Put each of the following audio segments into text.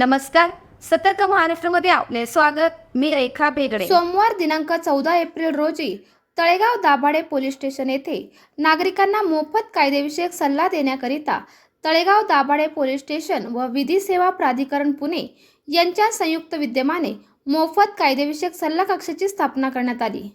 नमस्कार. सतर्क महाराष्ट्रमध्ये आपले स्वागत. मी रेखा बेगडे सोमवार दिनांक चौदा एप्रिल रोजी तळेगाव दाभाडे पोलीस स्टेशन येथे नागरिकांना मोफत कायदेविषयक सल्ला देण्याकरिता तळेगाव दाभाडे पोलीस स्टेशन व विधी सेवा प्राधिकरण पुणे यांच्या संयुक्त विद्यमाने मोफत कायदेविषयक सल्ला कक्षाची स्थापना करण्यात आली.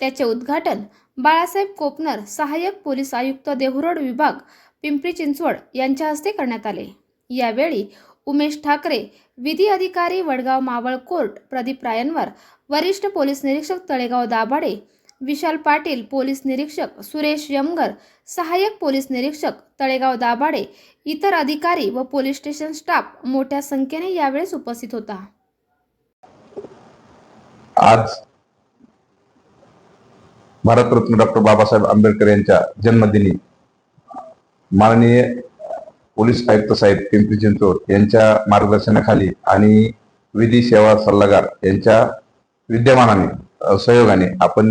त्याचे उद्घाटन बाळासाहेब कोपनर सहाय्यक पोलीस आयुक्त देहुरोड विभाग पिंपरी चिंचवड यांच्या हस्ते करण्यात आले. यावेळी उमेश ठाकरे विधी अधिकारी वडगाव मावळ कोर्ट प्रदीप रायनवर वरिष्ठ पोलीस निरीक्षक तळेगाव दाभाडे विशाल पाटील पोलीस निरीक्षक सुरेश यमगर सहाय्यक पोलीस निरीक्षक तळेगाव दाभाडे इतर अधिकारी व पोलीस स्टेशन स्टाफ मोठ्या संख्येने यावेळेस उपस्थित होता. आज भारतरत्न डॉक्टर बाबासाहेब आंबेडकर यांच्या जन्मदिनी माननीय पोलीस आयुक्त साहेब पिंपरी चिंचवड यांच्या मार्गदर्शनाखाली आणि विधी सेवा सल्लागार यांच्या विद्यमानाने सहयोगाने आपण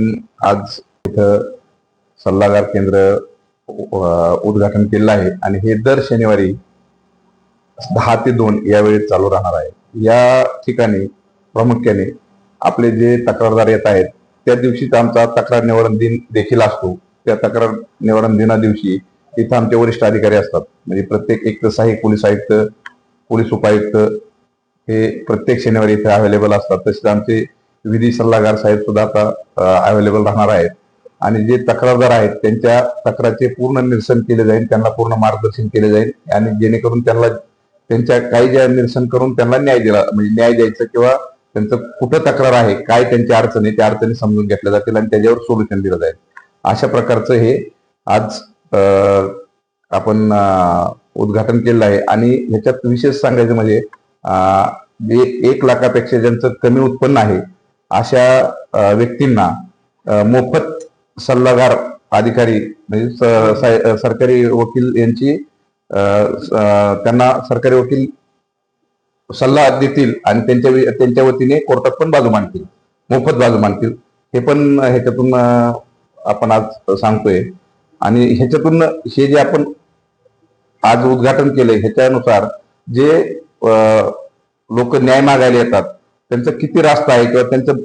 आज इथं सल्लागार केंद्र उद्घाटन केलं आहे. आणि हे दर शनिवारी दहा ते दोन या वेळेत चालू राहणार आहे. या ठिकाणी प्रामुख्याने आपले जे तक्रारदार येत आहेत त्या दिवशीच आमचा तक्रार निवारण दिन देखील असतो. त्या तक्रार निवारण दिना दिवशी इथं आमचे वरिष्ठ अधिकारी असतात. म्हणजे प्रत्येक एक तर सहाय्यक पोलीस आयुक्त पोलीस उपायुक्त हे प्रत्येक शनिवारी इथे अवेलेबल असतात. तसेच आमचे विधी सल्लागार साहेब सुद्धा आता अवेलेबल राहणार आहेत. आणि जे तक्रारदार आहेत त्यांच्या तक्रारचे पूर्ण निरसन केले जाईल त्यांना पूर्ण मार्गदर्शन केले जाईल. आणि जेणेकरून त्यांना त्यांच्या काही ज्या निरसन करून त्यांना न्याय दिला म्हणजे न्याय द्यायचं किंवा त्यांचं कुठं तक्रार आहे काय त्यांच्या अडचणी त्या अडचणी समजून घेतल्या जातील आणि त्याच्यावर सोल्युशन दिलं जाईल. अशा प्रकारचं हे आज आपण उद्घाटन केलेलं आहे. आणि ह्याच्यात विशेष सांगायचं म्हणजे एक लाखापेक्षा ज्यांचं कमी उत्पन्न आहे अशा व्यक्तींना मोफत सल्लागार अधिकारी म्हणजे स- सरकारी वकील यांची त्यांना सरकारी वकील सल्ला देतील आणि त्यांच्या त्यांच्या वतीने कोर्टात पण बाजू मांडतील मोफत बाजू मांडतील. हे पण ह्याच्यातून आपण आज सांगतोय. आणि ह्याच्यातून हे जे आपण आज उद्घाटन केलंय ह्याच्यानुसार जे लोक न्याय मागायला येतात त्यांचं किती रास्ता आहे किंवा त्यांचं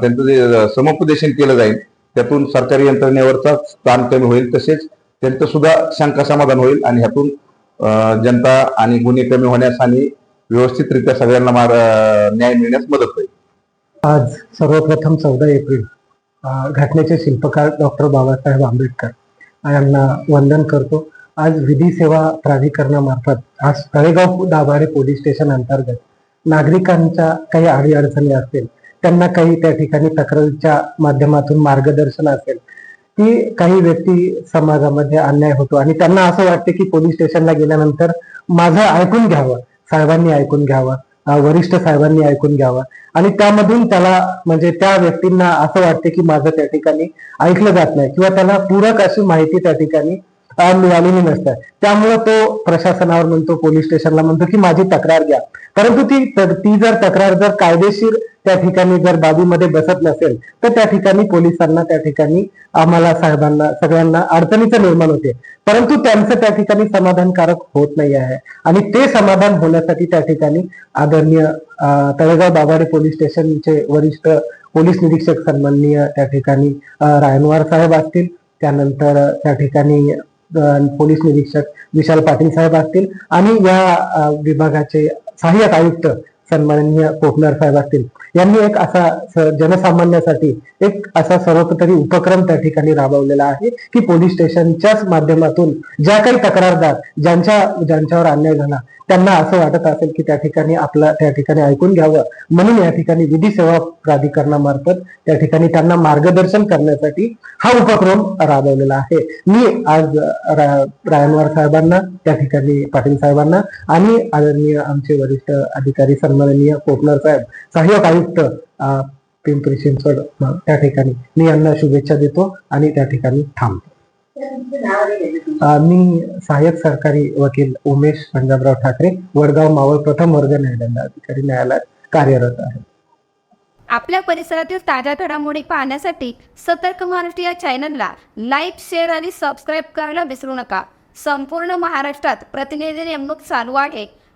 त्यांचं जे समुपदेशन केलं जाईल त्यातून सरकारी यंत्रणेवरचा ताण कमी होईल तसेच त्यांचं सुद्धा शंका समाधान होईल आणि ह्यातून जनता आणि गुन्हे कमी होण्यास आणि व्यवस्थितरित्या सगळ्यांना मार न्याय मिळण्यास मदत होईल. आज सर्वप्रथम चौदा एप्रिल घटनेचे शिल्पकार डॉक्टर बाबासाहेब आंबेडकर यांना वंदन करतो. आज विधी सेवा प्राधिकरणामार्फत आज तळेगाव दाभाडे पोलीस स्टेशन अंतर्गत नागरिकांच्या काही अडीअडचणी असतील त्यांना काही त्या ठिकाणी तक्रारीच्या माध्यमातून मार्गदर्शन असेल की काही व्यक्ती समाजामध्ये अन्याय होतो. आणि त्यांना असं वाटते की पोलीस स्टेशनला गेल्यानंतर माझं ऐकून घ्यावं साहेबांनी ऐकून घ्यावं. वरिष्ठ साहेबांनी ऐकून घ्यावं. आणि त्यामधून त्याला म्हणजे त्या व्यक्तींना असं वाटते की माझं त्या ठिकाणी ऐकलं जात नाही किंवा त्याला पूरक अशी माहिती त्या ठिकाणी मिळालेली नसतं. त्यामुळे तो प्रशासनावर म्हणतो पोलीस स्टेशनला म्हणतो की माझी तक्रार घ्या. परंतु ती ती जर तक्रार जर कायदेशीर त्या ठिकाणी जर बाबीमध्ये बसत नसेल तर त्या ठिकाणी पोलिसांना त्या ठिकाणी आम्हाला साहेबांना सगळ्यांना अडचणीचं निर्माण होते. परंतु त्यांचं त्या ठिकाणी समाधानकारक होत नाही आहे. आणि ते समाधान होण्यासाठी त्या ठिकाणी आदरणीय तळेगाव बाबाडे पोलीस स्टेशनचे वरिष्ठ पोलीस निरीक्षक सन्माननीय त्या ठिकाणी रायनवार साहेब असतील. त्यानंतर त्या ठिकाणी पोलीस निरीक्षक विशाल पाटील साहेब असतील. आणि या विभागाचे सहाय्यक आयुक्त सन्माननीय कोकनर साहेब असतील. यांनी एक असा जनसामान्यासाठी एक असा सर्वतरी उपक्रम त्या ठिकाणी राबवलेला आहे की पोलीस स्टेशनच्याच माध्यमातून ज्या काही तक्रारदार ज्यांच्या ज्यांच्यावर अन्याय झाला त्यांना असं वाटत असेल की त्या ठिकाणी आपलं त्या ठिकाणी ऐकून घ्यावं. म्हणून या ठिकाणी विधी सेवा प्राधिकरणामार्फत त्या ठिकाणी त्यांना मार्गदर्शन करण्यासाठी हा उपक्रम राबवलेला आहे. मी आज रायनवार साहेबांना त्या ठिकाणी पाटील साहेबांना आणि आदरणीय आमचे वरिष्ठ अधिकारी सन्माननीय कोकणर साहेब सहाय्यक आयुक्त पिंपरी चिंचवड त्या ठिकाणी. मी यांना शुभेच्छा देतो आणि त्या ठिकाणी थांबतो. मी सहाय्यक सरकारी वकील उमेश पंजाबराव ठाकरे वडगाव मावळ प्रथम वर्ग न्यायालय अधिकारी न्यायालयात कार्यरत आहे. आपल्या परिसरातील ताज्या घडामोडी पाहण्यासाठी सतर्क महाराष्ट्र या चॅनलला लाईक शेअर आणि सबस्क्राईब करायला विसरू नका. संपूर्ण महाराष्ट्रात प्रतिनिधी नेमणूक चालू आहे.